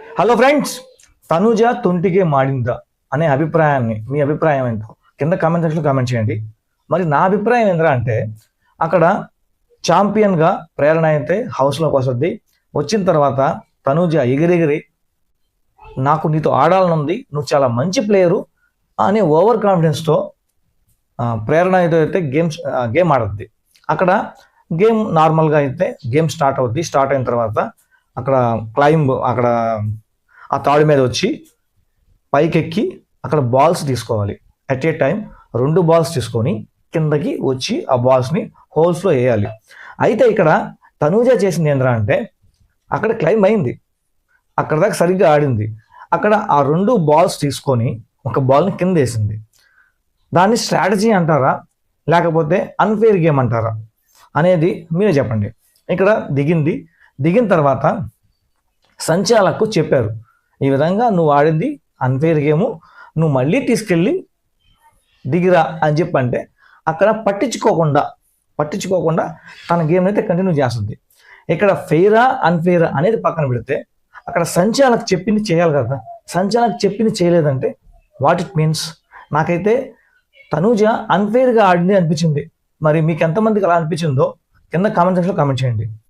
Hello friends Tanuja తొంటికే మాడిందా అనే అభిప్రాయాన్ని మీ అభిప్రాయం ఏంటో కింద కామెంట్ సెక్షన్లో కామెంట్ చేయండి. మరి నా అభిప్రాయం ఏంద్రా అంటే అక్కడ ఛాంపియన్గా ప్రేరణ అయితే హౌస్లోకి వస్తుంది. వచ్చిన తర్వాత తనుజ ఎగిరెగిరి నాకు నీతో ఆడాలని ఉంది నువ్వు చాలా మంచి ప్లేయరు అనే ఓవర్ కాన్ఫిడెన్స్తో ప్రేరణ అయితే అయితే గేమ్స్ గేమ్ ఆడుద్ది. అక్కడ గేమ్ నార్మల్గా అయితే గేమ్ స్టార్ట్ అవుద్ది. స్టార్ట్ అయిన తర్వాత అక్కడ క్లైంబ్ అక్కడ ఆ తాడు మీద వచ్చి పైకెక్కి అక్కడ బాల్స్ తీసుకోవాలి. అట్ ఏ టైం రెండు బాల్స్ తీసుకొని కిందకి వచ్చి ఆ బాల్స్ని హోల్స్లో వేయాలి. అయితే ఇక్కడ తనూజ చేసింది ఏంద్రా అంటే అక్కడ క్లైంబ్ అయింది. అక్కడ దాకా సరిగ్గా ఆడింది. అక్కడ ఆ రెండు బాల్స్ తీసుకొని ఒక బాల్ని కింద వేసింది. దాన్ని స్ట్రాటజీ అంటారా? లేకపోతే అన్ఫేర్ గేమ్ అంటారా? అనేది మీరే చెప్పండి. ఇక్కడ దిగింది దిగిన తర్వాత సంచాలకు చెప్పారు ఈ విధంగా నువ్వు ఆడింది అన్ఫేర్ గేము నువ్వు మళ్ళీ తీసుకెళ్ళి దిగిరా అని చెప్పంటే అక్కడ పట్టించుకోకుండా పట్టించుకోకుండా తన గేమ్ అయితే కంటిన్యూ చేస్తుంది. ఇక్కడ ఫెయిరా అన్ఫెయిరా అనేది పక్కన పెడితే అక్కడ సంచాలకు చెప్పింది చేయాలి కదా. సంచాలకు చెప్పింది చేయలేదంటే వాట్ ఇట్ మీన్స్ నాకైతే తనూజ అన్ఫెయిర్గా ఆడింది అనిపించింది. మరి మీకు ఎంతమందికి అలా అనిపించిందో కింద కామెంట్ సెక్షన్లో కామెంట్ చేయండి.